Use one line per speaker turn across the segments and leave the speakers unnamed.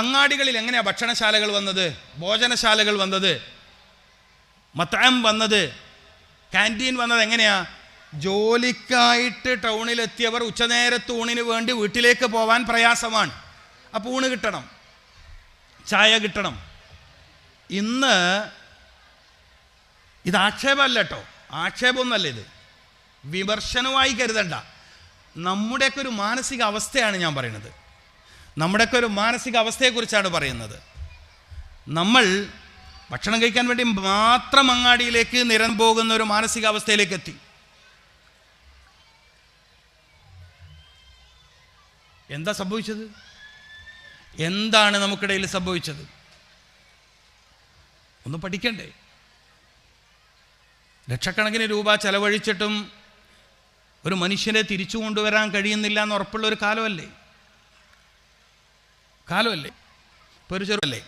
അങ്ങാടികളിൽ എങ്ങനെയാണ് ഭക്ഷണശാലകൾ വന്നത്? ഭോജനശാലകൾ വന്നത്? മത്താം വന്നത്? ക്യാന്റീൻ വന്നത് എങ്ങനെയാ? ജോലിക്കായിട്ട് ടൗണിലെത്തിയവർ ഉച്ചനേരത്ത് ഊണിന് വേണ്ടി വീട്ടിലേക്ക് പോവാൻ പ്രയാസമാണ്. അപ്പോൾ ഊണ് കിട്ടണം. ചായ കിട്ടണം. ഇന്ന് ഇത് ആക്ഷേപമല്ല കേട്ടോ ആക്ഷേപമൊന്നുമല്ല ഇത്. വിമർശനമായി കരുതണ്ട. നമ്മുടെയൊക്കെ ഒരു മാനസിക അവസ്ഥയാണ് ഞാൻ പറയുന്നത്. നമ്മുടെയൊക്കെ ഒരു മാനസിക അവസ്ഥയെക്കുറിച്ചാണ് പറയുന്നത്. നമ്മൾ ഭക്ഷണം കഴിക്കാൻ വേണ്ടി മാത്രം അങ്ങാടിയിലേക്ക് നിരം പോകുന്ന ഒരു മാനസികാവസ്ഥയിലേക്ക് എത്തി എന്താ സംഭവിച്ചത്? എന്താണ് നമുക്കിടയിൽ സംഭവിച്ചത്? ഒന്ന് പഠിക്കണ്ടേ? ലക്ഷക്കണക്കിന് രൂപ ചെലവഴിച്ചിട്ടും ഒരു മനുഷ്യനെ തിരിച്ചു കൊണ്ടുവരാൻ കഴിയുന്നില്ല എന്ന് ഉറപ്പുള്ള ഒരു കാലമല്ലേ? കാലമല്ലേ? ഇപ്പോൾ ഒരു ചെറുപ്പല്ലേ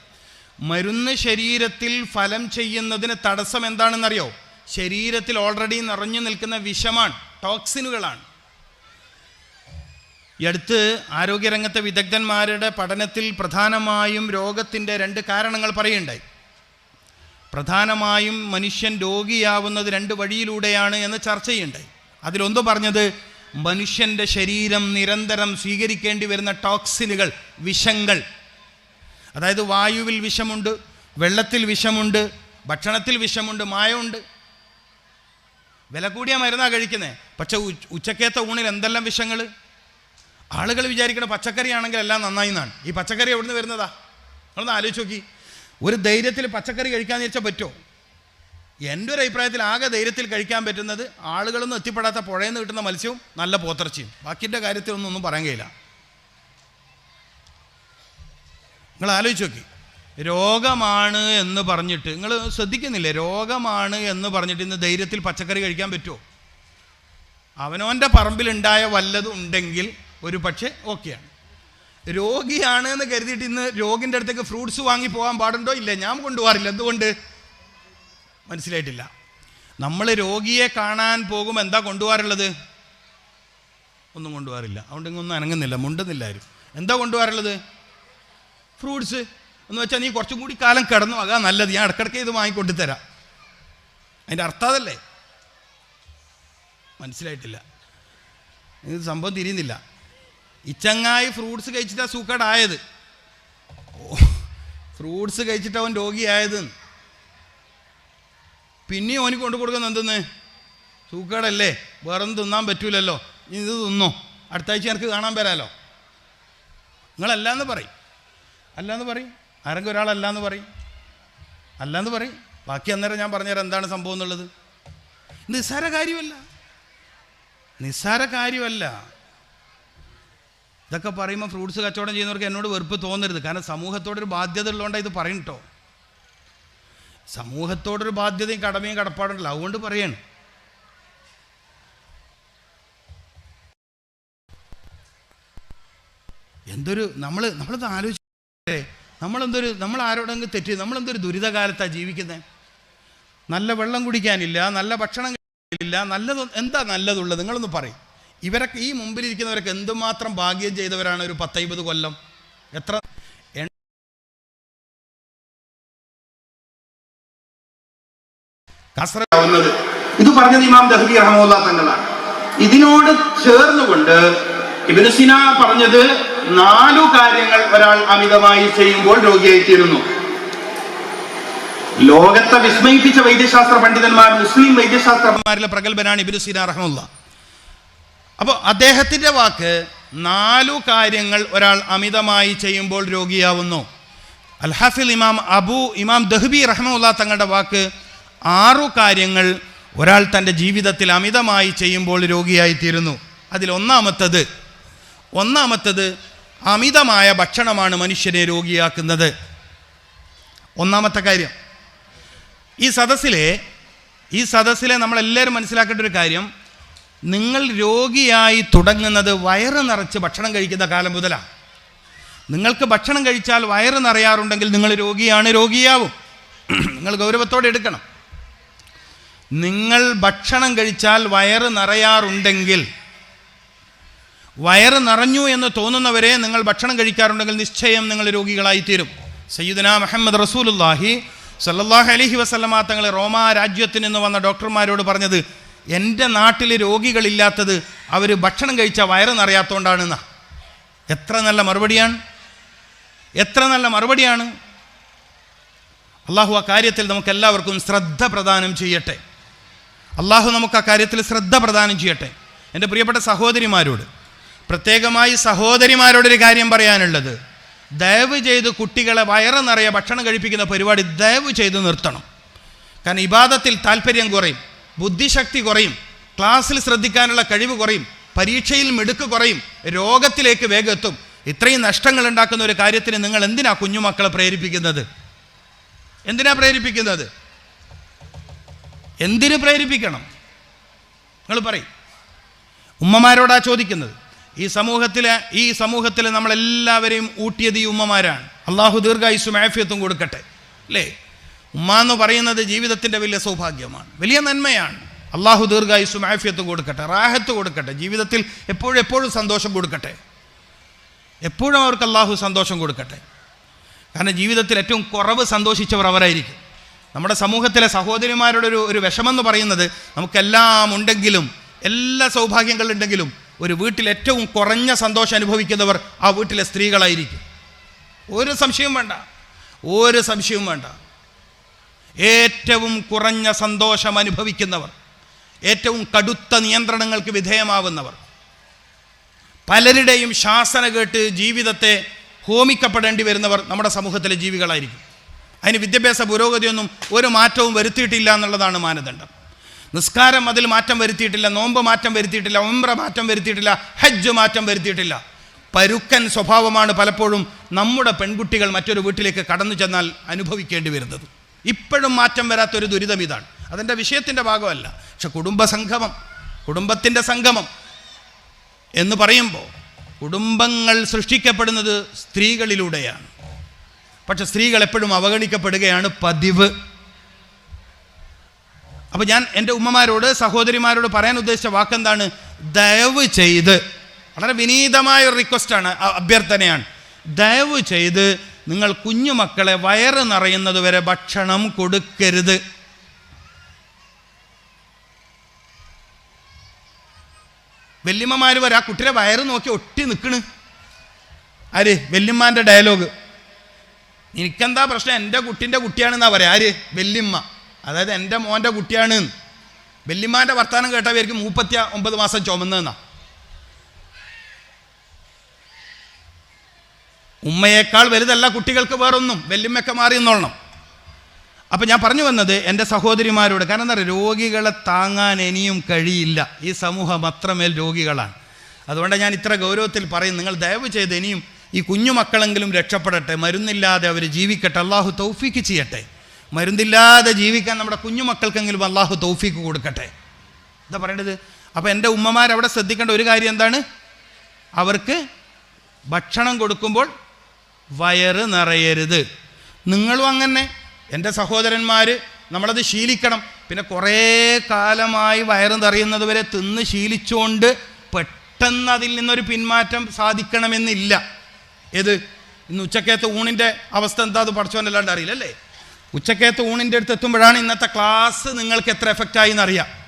മരുന്ന് ശരീരത്തിൽ ഫലം ചെയ്യുന്നതിന് തടസ്സം എന്താണെന്നറിയോ? ശരീരത്തിൽ ഓൾറെഡി നിറഞ്ഞു നിൽക്കുന്ന വിഷമാണ് ടോക്സിനുകളാണ് ഈ അടുത്ത് ആരോഗ്യരംഗത്തെ വിദഗ്ധന്മാരുടെ പഠനത്തിൽ പ്രധാനമായും രോഗത്തിന്റെ രണ്ട് കാരണങ്ങൾ പറയുണ്ടായി പ്രധാനമായും മനുഷ്യൻ രോഗിയാവുന്നത് രണ്ട് വഴിയിലൂടെയാണ് എന്ന് ചർച്ച ചെയ്യുണ്ടായി അതിലൊന്ന് പറഞ്ഞത് മനുഷ്യന്റെ ശരീരം നിരന്തരം സ്വീകരിക്കേണ്ടി വരുന്ന ടോക്സിനുകൾ വിഷങ്ങൾ. അതായത് വായുവിൽ വിഷമുണ്ട് വെള്ളത്തിൽ വിഷമുണ്ട് ഭക്ഷണത്തിൽ വിഷമുണ്ട് മായമുണ്ട്. വില കൂടിയ മരുന്നാണ് കഴിക്കുന്നത് പക്ഷെ ഉച്ചക്കത്തെ ഊണിൽ എന്തെല്ലാം വിഷങ്ങൾ? ആളുകൾ വിചാരിക്കണ പച്ചക്കറി ആണെങ്കിൽ എല്ലാം നന്നായി എന്നാണ്. ഈ പച്ചക്കറി എവിടുന്ന് വരുന്നതാ? നിങ്ങളൊന്ന് ആലോചിച്ച് നോക്കി. ഒരു ധൈര്യത്തിൽ പച്ചക്കറി കഴിക്കാമെന്ന് വെച്ചാൽ പറ്റുമോ എന്റെ ഒരു അഭിപ്രായത്തിൽ ആകെ ധൈര്യത്തിൽ കഴിക്കാൻ പറ്റുന്നത് ആളുകളൊന്നും എത്തിപ്പെടാത്ത പുഴയിൽ നിന്ന് കിട്ടുന്ന മത്സ്യവും നല്ല പോത്തിറച്ചിയും. ബാക്കിന്റെ കാര്യത്തിലൊന്നും ഒന്നും പറയാൻ കഴിയില്ല. നിങ്ങൾ ആലോചിച്ച് നോക്കി. രോഗമാണ് എന്ന് പറഞ്ഞിട്ട് നിങ്ങൾ ശ്രദ്ധിക്കുന്നില്ലേ? രോഗമാണ് എന്ന് പറഞ്ഞിട്ട് ഇന്ന് ധൈര്യത്തിൽ പച്ചക്കറി കഴിക്കാൻ പറ്റുമോ അവനവന്റെ പറമ്പിലുണ്ടായ വല്ലതും ഉണ്ടെങ്കിൽ ഒരു പക്ഷേ ഓക്കെയാണ്. രോഗിയാണ് എന്ന് കരുതിയിട്ട് ഇന്ന് രോഗിന്റെ അടുത്തേക്ക് ഫ്രൂട്ട്സ് വാങ്ങി പോകാൻ പാടുണ്ടോ? ഇല്ല ഞാൻ കൊണ്ടുപോകാറില്ല. എന്തുകൊണ്ട്? മനസ്സിലായിട്ടില്ല. നമ്മൾ രോഗിയെ കാണാൻ പോകുമ്പോൾ എന്താ കൊണ്ടുപോകാറുള്ളത്? ഒന്നും കൊണ്ടുപോകാറില്ല. അതുകൊണ്ട് ഇങ്ങൊന്നും അനങ്ങുന്നില്ല മുണ്ടുന്നില്ല ആരും. എന്താ കൊണ്ടുപോകാറുള്ളത്? ഫ്രൂട്ട്സ്. എന്ന് വെച്ചാൽ നീ കുറച്ചും കൂടി കാലം കിടന്നു അതാ നല്ലത്. ഞാൻ ഇടക്കിടയ്ക്ക് ഇത് വാങ്ങിക്കൊണ്ടു തരാം. അതിന്റെ അർത്ഥം അതല്ലേ? മനസ്സിലായിട്ടില്ല. ഇത് സംഭവം തിരിയുന്നില്ല. ഇച്ചങ്ങായി ഫ്രൂട്ട്സ് കഴിച്ചിട്ടാണ് സൂക്കേടായത് ഫ്രൂട്ട്സ് കഴിച്ചിട്ട് അവൻ രോഗിയായത്. പിന്നെയും അവന് കൊണ്ടു കൊടുക്കുന്ന എന്തെന്ന്? സൂക്കേടല്ലേ? വേറൊന്നും തിന്നാൻ പറ്റൂലല്ലോ. ഇത് തിന്നോ. അടുത്ത ആഴ്ച എനിക്ക് കാണാൻ വരാലോ. നിങ്ങളല്ലാന്ന് പറയും. അല്ലാന്ന് പറയും. ആരെങ്കിലും ഒരാളല്ലാന്ന് പറയും. അല്ലാന്ന് പറയും. ബാക്കി അന്നേരം ഞാൻ പറഞ്ഞുതരാം എന്താണ് സംഭവം എന്നുള്ളത്. നിസ്സാര കാര്യമല്ല. നിസ്സാര കാര്യമല്ല. ഇതൊക്കെ പറയുമ്പോൾ ഫ്രൂട്ട്സ് കച്ചവടം ചെയ്യുന്നവർക്ക് എന്നോട് വെറുപ്പ് തോന്നരുത്. കാരണം സമൂഹത്തോടൊരു ബാധ്യത ഉള്ളതുകൊണ്ടാണ് ഇത് പറയും കേട്ടോ സമൂഹത്തോടൊരു ബാധ്യതയും കടമയും കടപ്പാടുണ്ടല്ലോ. അതുകൊണ്ട് പറയാണ്. എന്തൊരു നമ്മൾ നമ്മളത് ആലോചിച്ചേ നമ്മളെന്തൊരു നമ്മൾ ആരോടെങ്കിൽ തെറ്റി നമ്മളെന്തൊരു ദുരിതകാലത്താണ് ജീവിക്കുന്നത് നല്ല വെള്ളം കുടിക്കാനില്ല നല്ല ഭക്ഷണം കഴിക്കാനില്ല നല്ലത് എന്താ നല്ലതുള്ളത്? നിങ്ങളൊന്ന് പറയും. ഇവരൊക്കെ ഈ മുമ്പിലിരിക്കുന്നവരൊക്കെ എന്തുമാത്രം ഭാഗ്യം ചെയ്തവരാണ് ഒരു പത്തൈമ്പത് കൊല്ലം? എത്ര കസറ
ഇത് പറഞ്ഞത് ഇമാം ദഹബി റഹമുല്ല തങ്ങളാണ്. ഇതിനോട് ചേർന്നുകൊണ്ട് ഇബിന് സിന പറഞ്ഞത് നാലു കാര്യങ്ങൾ ഒരാൾ അമിതമായി ചെയ്യുമ്പോൾ രോഗിയായിത്തീരുന്നു. ലോകത്തെ വിസ്മയിപ്പിച്ച വൈദ്യശാസ്ത്ര പണ്ഡിതന്മാർ മുസ്ലിം
വൈദ്യശാസ്ത്രന്മാരിലെ പ്രഗത്ഭനാണ് ഇബിനു സീന റഹമുല്ല അപ്പോൾ അദ്ദേഹത്തിന്റെ വാക്ക് നാലു കാര്യങ്ങൾ ഒരാൾ അമിതമായി ചെയ്യുമ്പോൾ രോഗിയാവുന്നു. അൽഹാഫിൽ ഇമാം അബു ഇമാം ദഹബി റഹമുല്ല തങ്ങളുടെ വാക്ക് ആറു കാര്യങ്ങൾ ഒരാൾ തന്റെ ജീവിതത്തിൽ അമിതമായി ചെയ്യുമ്പോൾ രോഗിയായിത്തീരുന്നു. അതിൽ ഒന്നാമത്തത് ഒന്നാമത്തത് അമിതമായ ഭക്ഷണമാണ് മനുഷ്യനെ രോഗിയാക്കുന്നത്. ഒന്നാമത്തെ കാര്യം ഈ സദസ്സിലെ ഈ സദസ്സിലെ നമ്മളെല്ലാവരും മനസ്സിലാക്കേണ്ട ഒരു കാര്യം നിങ്ങൾ രോഗിയായി തുടങ്ങുന്നത് വയറ് നിറച്ച് ഭക്ഷണം കഴിക്കുന്ന കാലം മുതലാണ്. നിങ്ങൾക്ക് ഭക്ഷണം കഴിച്ചാൽ വയറ് നിറയാറുണ്ടെങ്കിൽ നിങ്ങൾ രോഗിയാണ് രോഗിയാവും. നിങ്ങൾ ഗൗരവത്തോടെ എടുക്കണം. നിങ്ങൾ ഭക്ഷണം കഴിച്ചാൽ വയറ് നിറയാറുണ്ടെങ്കിൽ വയറ് നിറഞ്ഞു എന്ന് തോന്നുന്നവരെ നിങ്ങൾ ഭക്ഷണം കഴിക്കാറുണ്ടെങ്കിൽ നിശ്ചയം നിങ്ങൾ രോഗികളായിത്തീരും. സയ്യിദന മുഹമ്മദ് റസൂലുല്ലാഹി സല്ലാഹ് അലഹി വസ്ലമാ തങ്ങൾ റോമാ രാജ്യത്തിൽ നിന്ന് വന്ന ഡോക്ടർമാരോട് പറഞ്ഞത് എന്റെ നാട്ടിൽ രോഗികളില്ലാത്തത് അവർ ഭക്ഷണം കഴിച്ച വയറ് നിറയാത്തോണ്ടാണെന്നാ. എത്ര നല്ല മറുപടിയാണ്? എത്ര നല്ല മറുപടിയാണ്? അള്ളാഹു ആ കാര്യത്തിൽ നമുക്കെല്ലാവർക്കും ശ്രദ്ധ പ്രദാനം ചെയ്യട്ടെ. അള്ളാഹു നമുക്ക് ആ കാര്യത്തിൽ ശ്രദ്ധ പ്രദാനം ചെയ്യട്ടെ. എന്റെ പ്രിയപ്പെട്ട സഹോദരിമാരോട് പ്രത്യേകമായി സഹോദരിമാരോടൊരു കാര്യം പറയാനുള്ളത്. ദയവ് ചെയ്ത് കുട്ടികളെ വയറ് നിറയെ ഭക്ഷണം കഴിപ്പിക്കുന്ന പരിപാടി ദയവ് ചെയ്ത് നിർത്തണം. കാരണം ഇബാദത്തിൽ താല്പര്യം കുറയും ബുദ്ധിശക്തി കുറയും ക്ലാസ്സിൽ ശ്രദ്ധിക്കാനുള്ള കഴിവ് കുറയും പരീക്ഷയിൽ മിടുക്ക് കുറയും രോഗത്തിലേക്ക് വേഗം എത്തും. ഇത്രയും നഷ്ടങ്ങൾ ഉണ്ടാക്കുന്ന ഒരു കാര്യത്തിന് നിങ്ങൾ എന്തിനാ കുഞ്ഞുമക്കളെ പ്രേരിപ്പിക്കുന്നത്? എന്തിനാ പ്രേരിപ്പിക്കുന്നത്? എന്തിനു പ്രേരിപ്പിക്കണം? നിങ്ങൾ പറയും. ഉമ്മമാരോടാ ചോദിക്കുന്നത്. ഈ സമൂഹത്തിലെ ഈ സമൂഹത്തിൽ നമ്മളെല്ലാവരെയും ഊട്ടിയത് ഈ ഉമ്മമാരാണ്. അള്ളാഹു ദീർഘായുസും ആഫിയത്തും കൊടുക്കട്ടെ. അല്ലേ? ഉമ്മ എന്ന് പറയുന്നത് ജീവിതത്തിന്റെ വലിയ സൗഭാഗ്യമാണ്. വലിയ നന്മയാണ്. അള്ളാഹു ദീർഘായുസും ആഫിയത്തും കൊടുക്കട്ടെ. റാഹത്ത് കൊടുക്കട്ടെ. ജീവിതത്തിൽ എപ്പോഴും എപ്പോഴും സന്തോഷം കൊടുക്കട്ടെ. എപ്പോഴും അവർക്ക് അള്ളാഹു സന്തോഷം കൊടുക്കട്ടെ. കാരണം ജീവിതത്തിൽ ഏറ്റവും കുറവ് സന്തോഷിച്ചവർ അവരായിരിക്കും. നമ്മുടെ സമൂഹത്തിലെ സഹോദരിമാരുടെ ഒരു ഒരു വിഷമെന്ന് പറയുന്നത് നമുക്കെല്ലാം ഉണ്ടെങ്കിലും എല്ലാ സൗഭാഗ്യങ്ങളുണ്ടെങ്കിലും ഒരു വീട്ടിൽ ഏറ്റവും കുറഞ്ഞ സന്തോഷം അനുഭവിക്കുന്നവർ ആ വീട്ടിലെ സ്ത്രീകളായിരിക്കും. ഒരു സംശയവും വേണ്ട. ഒരു സംശയവും വേണ്ട. ഏറ്റവും കുറഞ്ഞ സന്തോഷം അനുഭവിക്കുന്നവർ ഏറ്റവും കടുത്ത നിയന്ത്രണങ്ങൾക്ക് വിധേയമാവുന്നവർ പലരുടെയും ശാസന കേട്ട് ജീവിതത്തെ ഹോമിക്കപ്പെടേണ്ടി വരുന്നവർ നമ്മുടെ സമൂഹത്തിലെ ജീവികളായിരിക്കും. അതിന് വിദ്യാഭ്യാസ പുരോഗതിയൊന്നും ഒരു മാറ്റവും വരുത്തിയിട്ടില്ല എന്നുള്ളതാണ് മാനദണ്ഡം. നിസ്കാരം അതിൽ മാറ്റം വരുത്തിയിട്ടില്ല നോമ്പ് മാറ്റം വരുത്തിയിട്ടില്ല ഒമ്പ്ര മാറ്റം വരുത്തിയിട്ടില്ല ഹജ്ജ് മാറ്റം വരുത്തിയിട്ടില്ല. പരുക്കൻ സ്വഭാവമാണ് പലപ്പോഴും നമ്മുടെ പെൺകുട്ടികൾ മറ്റൊരു വീട്ടിലേക്ക് കടന്നു ചെന്നാൽ അനുഭവിക്കേണ്ടി വരുന്നത്. ഇപ്പോഴും മാറ്റം വരാത്തൊരു ദുരിതം ഇതാണ്. അതിന്റെ വിഷയത്തിന്റെ ഭാഗമല്ല. പക്ഷെ കുടുംബ സംഗമം കുടുംബത്തിന്റെ സംഗമം എന്ന് പറയുമ്പോൾ കുടുംബങ്ങൾ സൃഷ്ടിക്കപ്പെടുന്നത് സ്ത്രീകളിലൂടെയാണ്. പക്ഷെ സ്ത്രീകൾ എപ്പോഴും അവഗണിക്കപ്പെടുകയാണ് പതിവ്. അപ്പോൾ ഞാൻ എന്റെ ഉമ്മമാരോട് സഹോദരിമാരോട് പറയാൻ ഉദ്ദേശിച്ച വാക്കെന്താണ്? ദയവ് ചെയ്ത്. വളരെ വിനീതമായ ഒരു റിക്വസ്റ്റാണ് അഭ്യർത്ഥനയാണ്. ദയവ് ചെയ്ത് നിങ്ങൾ കുഞ്ഞുമക്കളെ വയറ് നിറയുന്നത് വരെ ഭക്ഷണം കൊടുക്കരുത്. വല്യമ്മമാർ വരെ ആ കുട്ടിയുടെ വയറ് നോക്കി ഒട്ടി നിൽക്കണ്. ആര്? വല്യമ്മാന്റെ ഡയലോഗ്. എനിക്കെന്താ പ്രശ്നം? എന്റെ കുട്ടിന്റെ കുട്ടിയാണെന്നാ പറയാം. ആര്? വെല്ലിമ്മ അതായത് എന്റെ മോന്റെ കുട്ടിയാണ്. വല്യമ്മാന്റെ വർത്തമാനം കേട്ടവർക്ക് മൂപ്പത്തി ഒമ്പത് മാസം ചുമന്നതെന്നാ. ഉമ്മയേക്കാൾ വലുതല്ല കുട്ടികൾക്ക് വേറൊന്നും. വല്യമ്മയൊക്കെ മാറി എന്നോളണം അപ്പം ഞാൻ പറഞ്ഞു വന്നത് എന്റെ സഹോദരിമാരോട് കാരണം എന്താ പറയുക രോഗികളെ താങ്ങാൻ ഇനിയും കഴിയില്ല. ഈ സമൂഹം അത്രമേൽ രോഗികളാണ്. അതുകൊണ്ട് ഞാൻ ഇത്ര ഗൗരവത്തിൽ പറയും നിങ്ങൾ ദയവ് ചെയ്ത് ഇനിയും ഈ കുഞ്ഞുമക്കളെങ്കിലും രക്ഷപ്പെടട്ടെ മരുന്നില്ലാതെ അവർ ജീവിക്കട്ടെ അള്ളാഹു തൗഫീക്ക് ചെയ്യട്ടെ. മരുന്നില്ലാതെ ജീവിക്കാൻ നമ്മുടെ കുഞ്ഞുമക്കൾക്കെങ്കിലും അള്ളാഹു തൗഫീക്ക് കൊടുക്കട്ടെ. എന്താ പറയേണ്ടത് അപ്പോൾ എന്റെ ഉമ്മമാരവിടെ ശ്രദ്ധിക്കേണ്ട ഒരു കാര്യം എന്താണ്? അവർക്ക് ഭക്ഷണം കൊടുക്കുമ്പോൾ വയറ് നിറയരുത്. നിങ്ങളും അങ്ങനെ. എന്റെ സഹോദരന്മാർ നമ്മളത് ശീലിക്കണം. പിന്നെ കുറേ കാലമായി വയറ് നിറയുന്നത് വരെ തിന്ന് ശീലിച്ചുകൊണ്ട് പെട്ടെന്ന് അതിൽ നിന്നൊരു പിന്മാറ്റം സാധിക്കണമെന്നില്ല. ഏത്? ഇന്ന് ഉച്ചക്കത്തെ ഊണിന്റെ അവസ്ഥ എന്താ അത് പഠിച്ചോന്നല്ലാണ്ട് അറിയില്ല അല്ലേ? ഉച്ചക്കത്തെ ഊണിന്റെ അടുത്ത് എത്തുമ്പോഴാണ് ഇന്നത്തെ ക്ലാസ് നിങ്ങൾക്ക് എത്ര എഫക്റ്റ് ആയി എന്നറിയാം